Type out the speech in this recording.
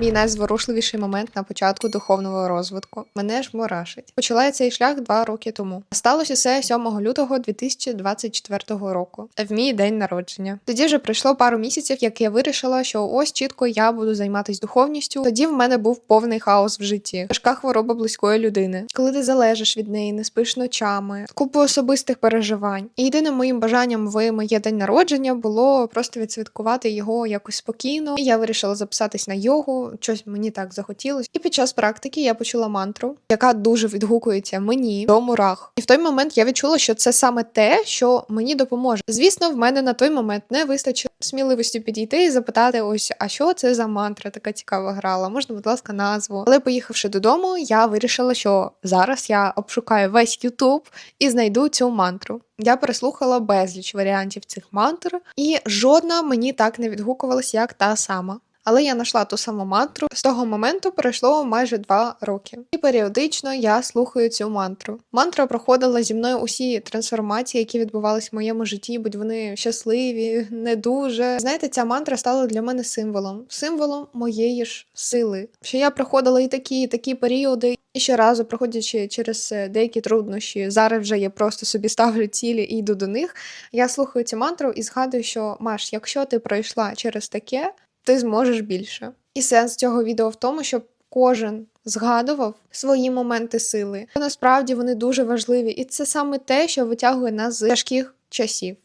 Мій найзворушливіший момент на початку духовного розвитку. Мене ж мурашить. Почала я цей шлях два роки тому. Сталося це 7 лютого 2024 року, в мій день народження. Тоді вже пройшло пару місяців, як я вирішила, що ось чітко я буду займатися духовністю. Тоді в мене був повний хаос в житті. Важка хвороба близької людини. Коли ти залежиш від неї, не спиш ночами, купу особистих переживань. І єдиним моїм бажанням в моє день народження було просто відсвяткувати його якось спокійно. І я вирішила записатись на йогу. Щось мені так захотілося. І під час практики я почула мантру, яка дуже відгукується мені до мурах. І в той момент я відчула, що це саме те, що мені допоможе. Звісно, в мене на той момент не вистачило сміливості підійти і запитати: ось, а що це за мантра така цікава грала? Можна, будь ласка, назву. Але поїхавши додому, я вирішила, що зараз я обшукаю весь Ютуб і знайду цю мантру. Я переслухала безліч варіантів цих мантр, і жодна мені так не відгукувалась, як та сама. Але я знайшла ту саму мантру. З того моменту пройшло майже два роки. І періодично я слухаю цю мантру. Мантра проходила зі мною усі трансформації, які відбувались в моєму житті, будь вони щасливі, не дуже. Знаєте, ця мантра стала для мене символом, символом моєї ж сили. Що я проходила і такі, і такі періоди, і щоразу, проходячи через е, деякі труднощі, зараз вже я просто собі ставлю цілі і йду до них. Я слухаю цю мантру і згадую, що Маш, якщо ти пройшла через таке, ти зможеш більше. І сенс цього відео в тому, щоб кожен згадував свої моменти сили. Насправді вони дуже важливі, і це саме те, що витягує нас з тяжких часів.